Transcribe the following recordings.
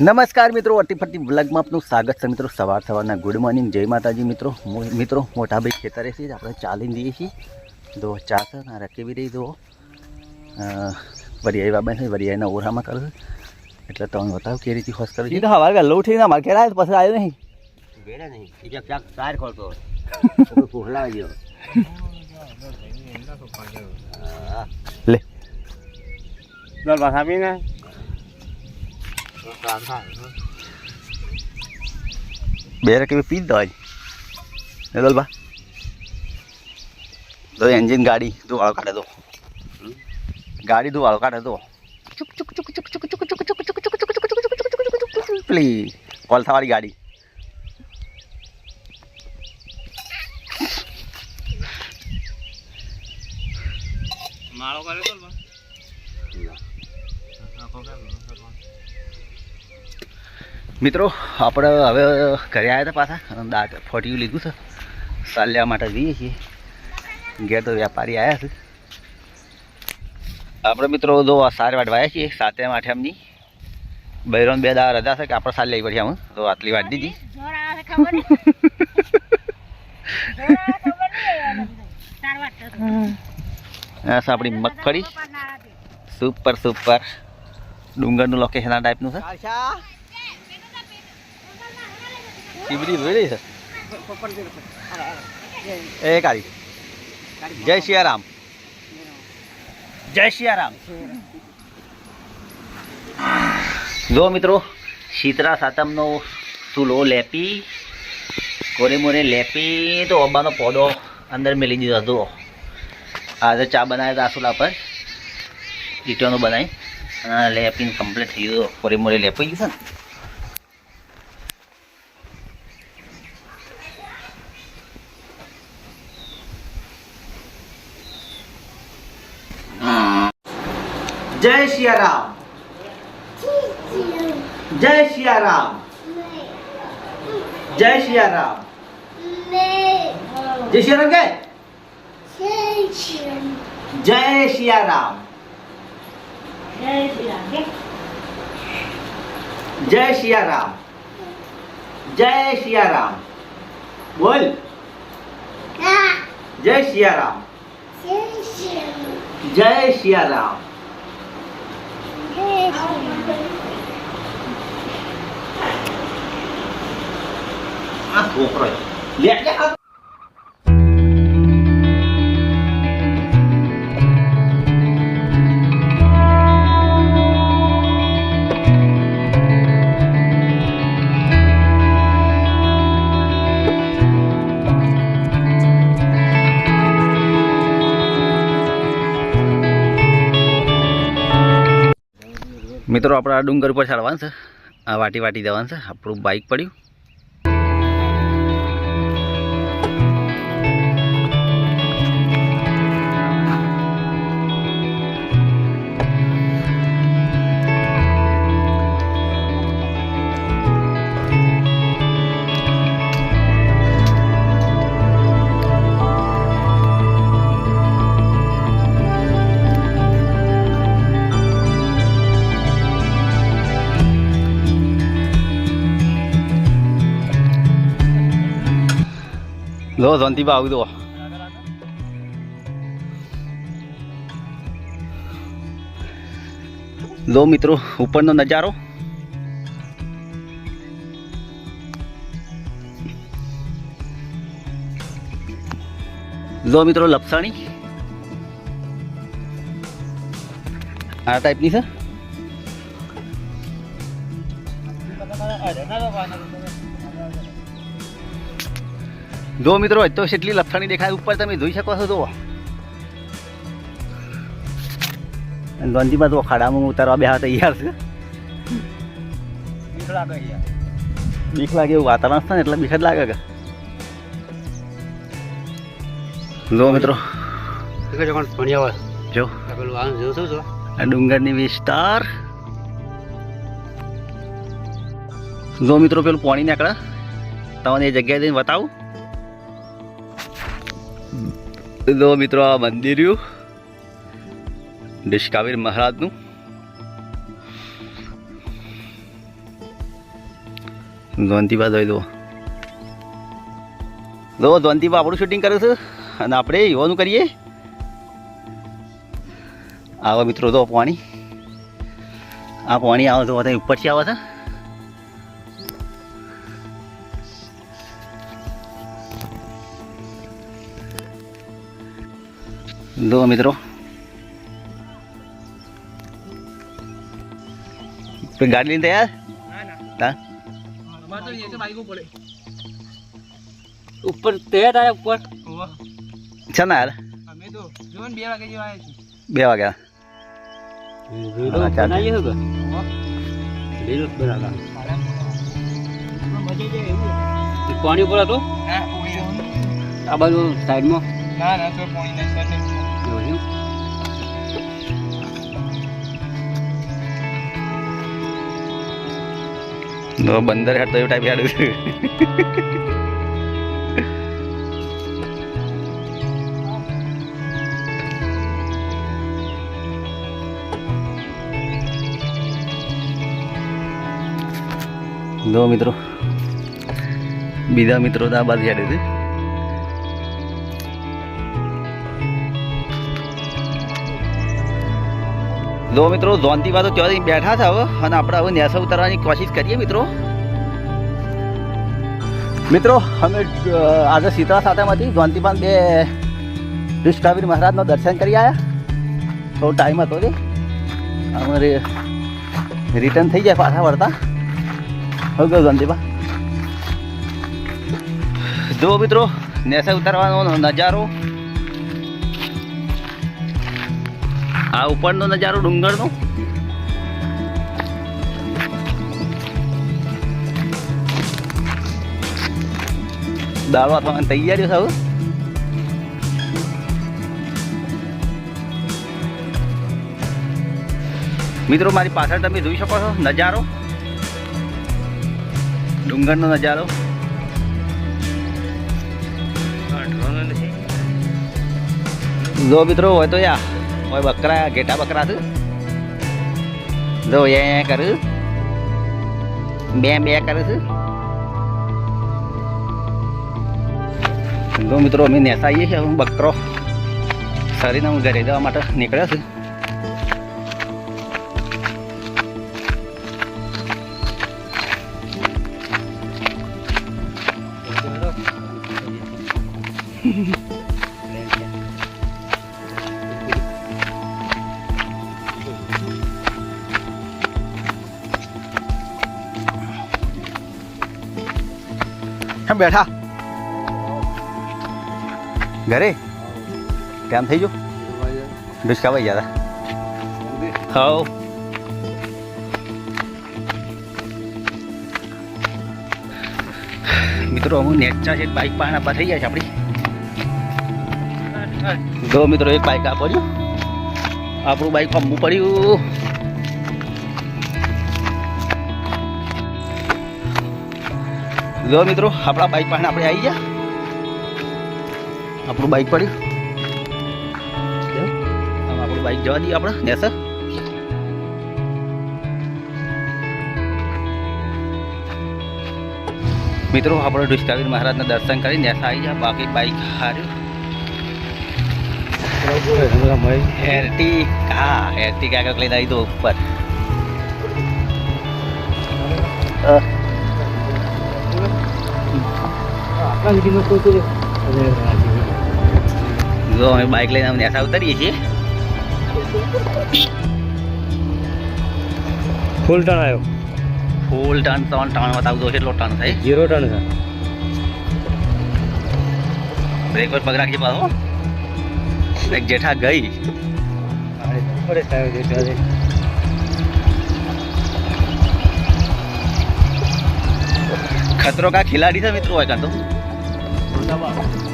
નમસ્કાર મિત્રો અટી ફરતી બ્લોગમાં આપનું સ્વાગત છે મિત્રો. સવાર સવારના ગુડ મોર્નિંગ. જય માતાજી મિત્રો. મિત્રો મોટાભાઈ ખેતરે છીએ આપણે ચાલીને જઈએ છીએ. જો ચા છે ને રખી બી રહી જુઓ. વરિયાઈ બાબા છે. વરિયાઈના ઓરામાં કરું એટલે તમે બતાવો કે રીતે હોશ કરું છું. હવારે વહેલો ઉઠીને અમારે ઘેર આવ્યો પછી આવ્યો નહીં. નહીં. એ ક્યાંક સાર ખોલતો ફૂહલા ગયો. લે. દોલ બસ આપીને બે રકીબી પી જ દવા ને દોલબા તો એન્જિન ગાડી તું વાળો કાઢે તો ગાડી તું વાળો કાઢે તો પેલી કોલથાવાળી ગાડી માળો મિત્રો આપણે હવે ઘરે આવ્યા હતા પાછા. દાંત ફોટિયું લીધું છે. સાલ્યા માટે જઈએ છીએ. ઘેર તો વેપારી આવ્યા છે. આપણે મિત્રો જો આ સાર વાટવાયા છીએ સાતે આઠમની બૈરોન બે દાવા રજા છે કે આપણે સાલ લઈ પડી આમ તો આટલી વાટ દીધી. આપણી મગફળી. Super super. ડુંગરનું લોકેશન આ ટાઈપનું છે. ટીબડી ભરી છે? એ કાળી. જય સિયારામ જય સિયારામ જો મિત્રો શીતળા સાતમનો ચૂલો લેપી, કોરે મોરે લેપી, તો અબ્બાનો પોદો અંદર મેલી દીધો હતો. આજે ચા બનાવ્યા હતા આસુલા પર. ઈટોનો બનાવી. લેપીને કમ્પ્લીટ થઈ ગયો. કોરે મોરે લેપાઈ ગયું છે ને. જય સિયારામ જય સિયારામ જય સિયારામ જય સિયારામ કે જય સિયારામ જય સિયારામ જય સિયારામ બોલ જય સિયારામ જય સિયારામ આ છોકરો લે લે આ મિત્રો, આપણે આ ડુંગર ઉપર ચડવાનું છે. આ વાટી વાટી જવાનું છે. આપણું બાઇક પડ્યું. લો ધોનતીબા આવી દો લો મિત્રો ઉપરનો નજારો લો મિત્રો લપસાણી આ ટાઈપની છે જો મિત્રો તો કેટલી લથણી દેખાય ઉપર તમે જોઈ શકો છો જુઓ. ગંજીમાં તો ખાડામાં ઉતારવા બે તૈયાર છે. બીક લાગે એવું વાતાવરણ છે ને એટલે બીક જ લાગે કે. જો મિત્રો. જો. આ ડુંગરની વિસ્તાર. જો મિત્રો પેલું પાણી નીકળે. તમને એ જગ્યાએ જઈને બતાવું. જો મિત્રો, આ મંદિર રહ્યું. નિષ્કાવીર મહારાજનું. ધ્વંતિભા જોઈ દો જો જોનતીબા આપણું શૂટિંગ કરે છે અને આપણે યુવાનું કરીએ. આવો મિત્રો, તો પાણી. આ પાણી આવે, તો બધા ઉપરથી આવે છે. જો મિત્રો. ગાડી લઈને તૈયાર? તા ઉપર તૈયાર તારે ઉપર? છે ને યાર બે વાગ્યા બે હા, ચાલશે. બનાવીએ છે કે વિડિયો પાણી ઉપર હતું આ બાજુ સાઈડમાં? જોયું. તો બંદર હેડ તો એવું ટાઈપ હેડ છે મિત્રો. બીજા મિત્રો તો આ બાજુ હેડે છે જો મિત્રો જોનતી વાતો ત્યાંથી બેઠા છે હવે, અને આપણે હવે નેસા ઉતારવાની કોશિશ કરીએ મિત્રો. મિત્રો, અમે આજે શીતળા સાતમથી જોનતીપાન બે કૃષ્ણાવીર મહારાજનો દર્શન કરી આવ્યા થોડો ટાઈમ હતો તે અમારે રિટર્ન થઈ જાય પાછા વળતા. હવે ગયો જોનતીપા જો મિત્રો, નેસા ઉતારવાનો નજારો. આ ઉપરનો નજારો ડુંગરનો? દાળવા થવાની તૈયારીઓ હવે? મિત્રો મારી પાછળ તમે જોઈ શકો છો નજારો. ડુંગરનો નજારો. જો મિત્રો હોય તો યા. હોય બકરા, ઘેટા બકરા છે. જો એ કર. બે બે કરે છે. જો મિત્રો, અમે નેસાઈએ છીએ, હું બકરો. સરીને હું ઘરે જવા માટે નીકળ્યો છું. કેમ બેઠા. ઘરે? ટાઈમ થઈ ગયો? ડુસકા ભાઈ ગયા હતા હાઉ. મિત્રો, અમુક નેચા છે બાઇક પાણા આપવા થઈ ગયા છે આપણી જો મિત્રો, એક બાઇક આપો છો. આપણું બાઇક ફમવું પડ્યું. જો મિત્રો આપણા બાઇક પાસે આપણે આવી ગયા આપણું બાઇક પડ્યું જો, આમ આપણું બાઇક જવા દઈએ આપણે નેસર મિત્રો આપણે ડિસ્કાવીર મહારાજના દર્શન કરી નેસા આવી ગયા બાકી બાઇક હાર્યું એર્ટિકા એર્ટિકા કાંઈક લઈને આવી દો ઉપર જો અમે બાઇક લઈને અમને આશા ઉતરીએ છીએ. ફૂલ ટર્ન આવ્યો. ફૂલ ટન ત્રણ ટન બતાવજો કેટલો ટર્ન થાય? ઝીરો ટન થાય બ્રેક પર પગ રાખજે પાછો. એક જેઠા ગઈ. ખતરો કા ખિલાડી છે મિત્રો હોય કાં તો. love.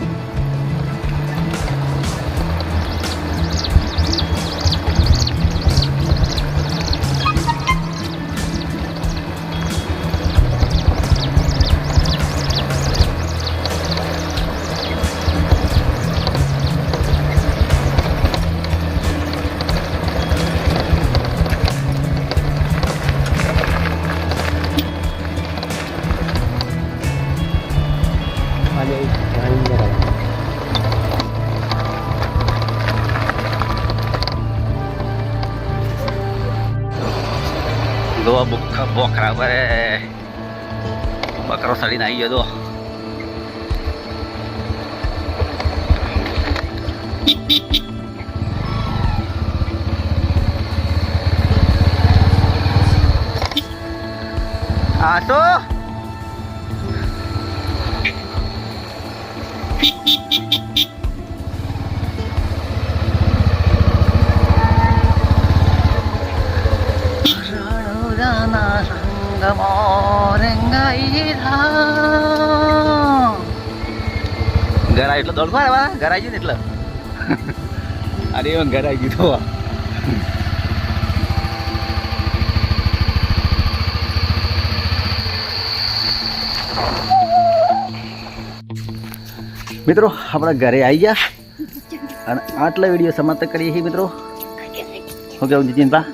બોખરા ભરે. બકરો સડીને આવી ગયો તો. આ તો થા ઘરાય એટલે દોડ મારે વા ઘરાઈ ગયું ને એટલે. અરે, એમ ઘરાઈ ગયું તો મિત્રો, આપણા ઘરે આવી ગયા. અને આટલા વીડિયો સમાપ્ત કરીએ છીએ, મિત્રો. શું કેવું જીતીનપા